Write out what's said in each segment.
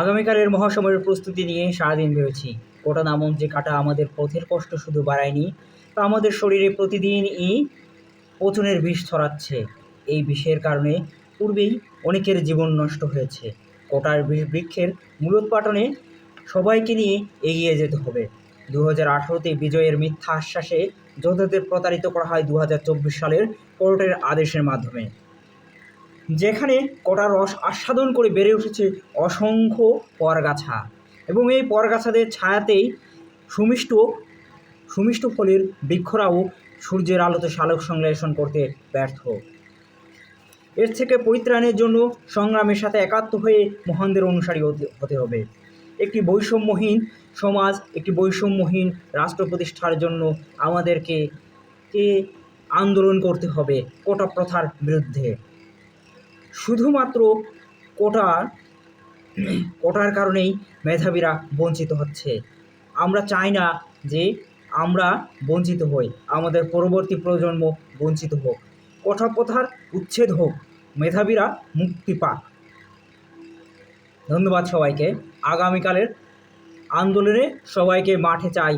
আগামীকালের মহাসমরের প্রস্তুতি নিয়ে সারাদিন ভেবেছি। কোটা নামক যে কাটা আমাদের পথের কষ্ট শুধু বাড়ায়নি, তা আমাদের শরীরে প্রতিদিনই পচনের বিষ ছড়াচ্ছে। এই বিষের কারণে পূর্বেই অনেকের জীবন নষ্ট হয়েছে। কোটার বৃক্ষের মূলোৎপাটনে সবাইকে নিয়ে এগিয়ে যেতে হবে। দু হাজার আঠারোতে বিজয়ের মিথ্যা আশ্বাসে যোদ্ধাদের প্রতারিত করা হয় দু হাজার চব্বিশ সালের কোর্টের আদেশের মাধ্যমে। যেখানে কোটা রস আস্বাদন করে বেড়ে উঠেছে অসংখ্য পরগাছা। এবং এই পরগাছাদের ছায়াতেই সুমিষ্ট সুমিষ্ট ফলের বৃক্ষরাও সূর্যের আলোতে সালোক সংশ্লেষণ করতে ব্যর্থ। এর থেকে পরিত্রাণের জন্য সংগ্রামের সাথে একাত্ম হয়ে মহানদের অনুসারী হতে- হবে। একটি বৈষম্যহীন সমাজ, একটি বৈষম্যহীন রাষ্ট্র প্রতিষ্ঠার জন্য আমাদেরকে আন্দোলন করতে হবে কোটা প্রথার বিরুদ্ধে? শুধুমাত্র কোটার কোটার কারণেই মেধাবীরা বঞ্চিত হচ্ছে। আমরা চাই না যে আমরা বঞ্চিত হই, আমাদের পরবর্তী প্রজন্ম বঞ্চিত হোক। কোটা প্রথার উচ্ছেদ হোক, মেধাবীরা মুক্তি পাক। ধন্যবাদ সবাইকে। আগামীকালের আন্দোলনে সবাইকে মাঠে চাই।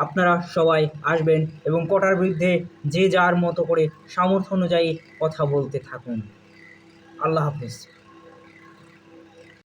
আপনারা সবাই আসবেন এবং কটার বিরুদ্ধে যে যার মতো করে সামর্থ্য অনুযায়ী কথা বলতে থাকুন। আল্লাহ হাফিজ।